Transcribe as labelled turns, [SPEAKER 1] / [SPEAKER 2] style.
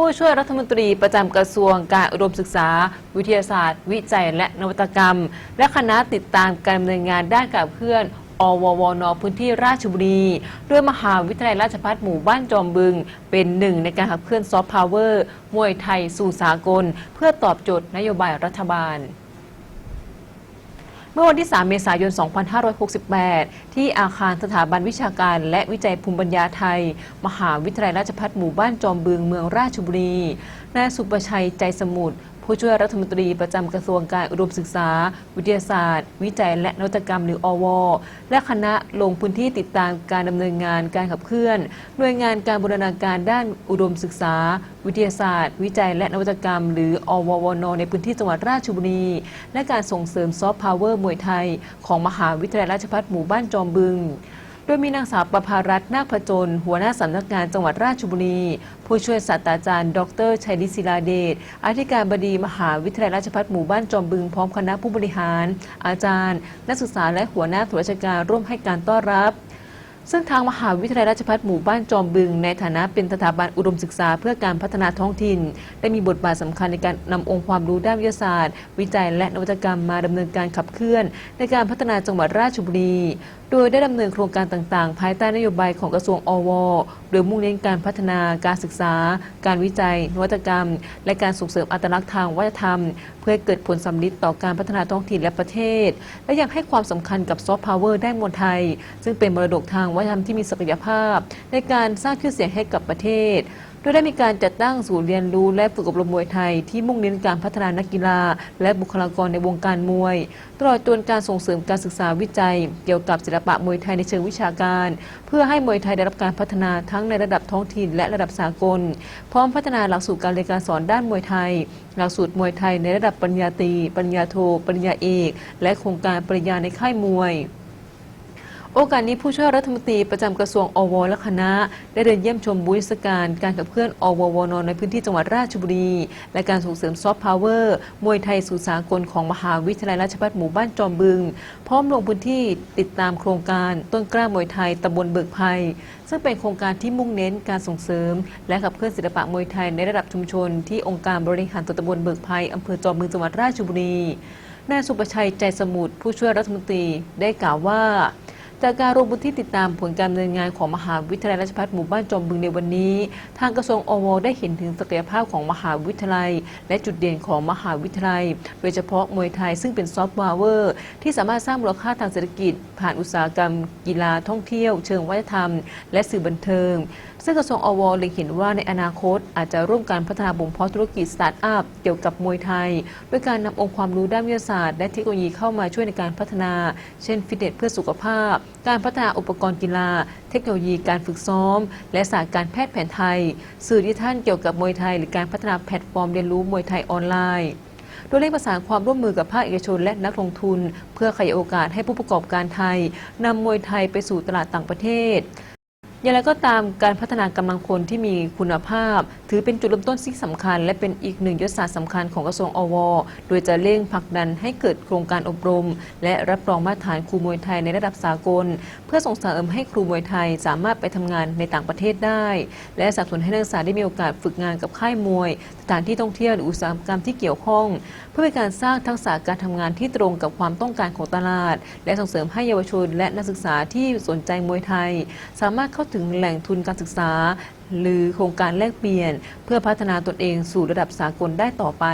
[SPEAKER 1] ผู้ช่วยรัฐมนตรีประจำกระทรวงการอุดมศึกษา วิทยาศาสตร์ วิจัยและนวัตกรรม และคณะติดตามการดำเนินงานด้านขับเคลื่อนอววนพื้นที่ราชบุรีด้วยมหาวิทยาลัยราชภัฏหมู่บ้านจอมบึง เป็นหนึ่งในการขับเคลื่อนซอฟต์พาวเวอร์มวยไทยสู่สากล เพื่อตอบโจทย์นโยบายรัฐบาล มื่อวันที่ 3 เมษายน 2568 ที่อาคารสถาบันวิชาการ และวิจัยภูมิปัญญาไทย มหาวิทยาลัยราชภัฏหมู่บ้านจอมบึงเมืองราชบุรี นายสุประชัยใจสมุทร ผู้ช่วยรัฐมนตรีประจำกระทรวงการอุดมศึกษา วิทยาศาสตร์ วิจัยและนวัตกรรมหรืออว และคณะลงพื้นที่ติดตามการดำเนินงานการขับเคลื่อน หน่วยงานการบูรณาการด้านอุดมศึกษา วิทยาศาสตร์ วิจัยและนวัตกรรม หรืออววนในพื้นที่จังหวัดราชบุรี และการส่งเสริมซอฟต์พาวเวอร์มวยไทย ของมหาวิทยาลัยราชภัฏหมู่บ้านจอมบึง ดยมีนางสาวประภารัตน์นาคผจญหัวหน้าสำนักงานจังหวัดราชบุรี ผู้ช่วยศาสตราจารย์ ดรชัยดิศิลาเดชอธิการบดีมหาวิทยาลัยราชภัฏหมู่บ้านจอมบึงพร้อมคณะผู้บริหาร อาจารย์ นักศึกษาและหัวหน้าตัวราชการร่วมให้การต้อนรับ ซึ่งทางมหาวิทยาลัยราชภัฏหมู่บ้านจอมบึง ในฐานะเป็นสถาบันอุดมศึกษาเพื่อการพัฒนาท้องถิ่น ได้มีบทบาทสำคัญในการนำองค์ความรู้ด้านวิทยาศาสตร์ วิจัยและนวัตกรรมมาดำเนินการขับเคลื่อน ในการพัฒนาจังหวัดราชบุรี โดยได้ดำเนินโครงการต่างๆ ภายใต้นโยบายของกระทรวงอวโดยมุ่งเน้นการพัฒนาการศึกษา การวิจัย นวัตกรรม และการส่งเสริมอัตลักษณ์ทางวัฒนธรรม เพื่อเกิดผลสำลิดต่อการพัฒนาท้องถิ่นและประเทศ และยังให้ความสำคัญกับซอฟต์พาวเวอร์ด้านมวลไทย ซึ่งเป็นมรดกทางวัฒนธรรมที่มีศักยภาพ ในการสร้างชื่อเสียงให้กับประเทศโดยได้มีการจัดตั้งศูนย์เรียนรู้และฝึกอบรมมวยไทยที่มุ่งเน้นการพัฒนานักกีฬา และบุคลากรในวงการมวย ตลอดจนการส่งเสริมการศึกษาวิจัย เกี่ยวกับศิลปะมวยไทยในเชิงวิชาการ เพื่อให้มวยไทยได้รับการพัฒนาทั้งในระดับท้องถิ่นและระดับสากล พร้อมพัฒนาหลักสูตรการเรียนการสอนด้านมวยไทย หลักสูตรมวยไทยในระดับปริญญาตรีปริญญาโท ปริญญาเอก และโครงการปริญญาในค่ายมวย โอกาสนี้ผู้ช่วยรัฐมนตรีประจำกระทรวงอวและคณะ ได้เดินเยี่ยมชมบูธเทศกาลการขับเคลื่อนอววนในพื้นที่จังหวัดราชบุรี และการส่งเสริมซอฟต์พาวเวอร์มวยไทยสู่สากลของมหาวิทยาลัยราชภัฏหมู่บ้านจอมบึง พร้อมลงพื้นที่ติดตามโครงการต้นกล้ามวยไทยตำบลเบิกภัย ซึ่งเป็นโครงการที่มุ่งเน้นการส่งเสริม และขับเคลื่อนศิลปะมวยไทยในระดับชุมชน ที่องค์การบริหารส่วนตำบลเบิกภัยอำเภอจอมบึงจังหวัดราชบุรีนายสุประชัยใจสมุทรผู้ช่วยรัฐมนตรีได้กล่าวว่า จากการลงพื้นที่ติดตามผลการดำเนินงานของมหาวิทยาลัยราชภัฏหมู่บ้านจอมบึงในวันนี้ ทางกระทรวงอวได้เห็นถึงศักยภาพของมหาวิทยาลัย และจุดเด่นของมหาวิทยาลัย โดยเฉพาะมวยไทยซึ่งเป็นซอฟต์พาวร์ที่สามารถสร้างมูลค่าทางเศรษฐกิจ ผ่านอุตสาหกรรม กีฬาท่องเที่ยว เชิงวัฒนธรรม และสื่อบันเทิง ซึ่งกระทรวงอวเล็งเห็นว่าในอนาคต อาจจะร่วมการพัฒนาบ่มเพาะธุรกิจสตาร์ทอัพเกี่ยวกับมวยไทยด้วยการนำองค์ความรู้ด้านวิทยาศาสตร์ และเทคโนโลยีเข้ามาช่วยในการพัฒนา เช่นฟิตเนสเพื่อสุขภาพการพัฒนาอุปกรณ์กีฬา เทคโนโลยีการฝึกซ้อม และศาสตร์การแพทย์แผนไทย สื่อที่ท่านเกี่ยวกับมวยไทย หรือการพัฒนาแพลตฟอร์มเรียนรู้มวยไทยออนไลน์โดยเร่งประสานความร่วมมือกับภาคเอกชนและนักลงทุน เพื่อขยายโอกาสให้ผู้ประกอบการไทยนำมวยไทยไปสู่ตลาดต่างประเทศ อย่างไรก็ตามการพัฒนากำลังคนที่มีคุณภาพ ถือเป็นจุดเริ่มต้นที่สำคัญ และเป็นอีกหนึ่งยุทธศาสตร์สำคัญของกระทรวงอว โดยจะเร่งผลักดันให้เกิดโครงการอบรม และรับรองมาตรฐานครูมวยไทยในระดับสากล เพื่อส่งเสริมให้ครูมวยไทยสามารถไปทำงานในต่างประเทศได้ และสนับสนุนให้นักศึกษาได้มีโอกาสฝึกงานกับค่ายมวย สถานที่ท่องเที่ยวหรืออุตสาหกรรมที่เกี่ยวข้อง เพื่อเป็นการสร้างทักษะการทำงานที่ตรงกับความต้องการของตลาด และส่งเสริมให้เยาวชน และนักศึกษาที่สนใจมวยไทย สามารถเข้าถึงแหล่งทุนการศึกษา หรือโครงการแลกเปลี่ยน เพื่อพัฒนาตนเองสู่ระดับสากลได้ต่อไป